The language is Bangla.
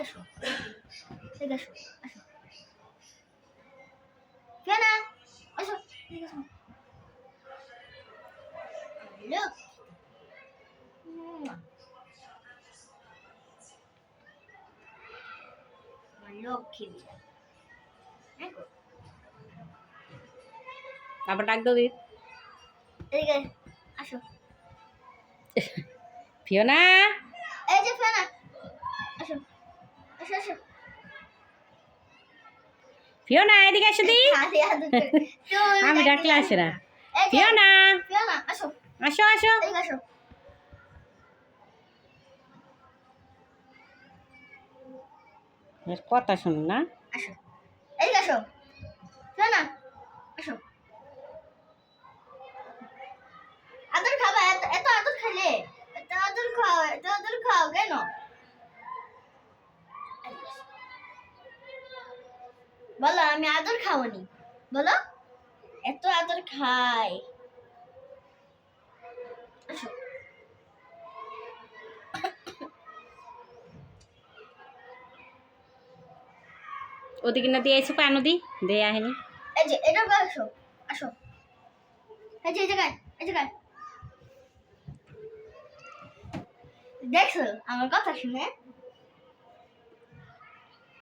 আসো। এদিকে আসো আসো ফেনা আসো এদিকে আসো Look. আবার ডাক দাও দিদি। এদিকে আসো। ফিওনা এই যে ফেনা আসো আসো আসো ফিওনা এদিকে আসো দি। আমি ডাকলে আসে। না। ফিওনা। আসো। আসো আসো। কথা শুনো না। আসো। এদিকে আসো। ফিওনা আসো আদর খাবা এত এত আদর খেলে এত আদর খাও এত আদর খাও কেন বলো আমি আদর খাওনি বলো এত আদর খাই। আসো। ওদিকে না দিয়ে এসে পানো দি? দে আহেনি। এই যে এটা আসো আসো। এই যে এই জায়গায় এই জায়গায়। দেখছ আমার কথা শুনে?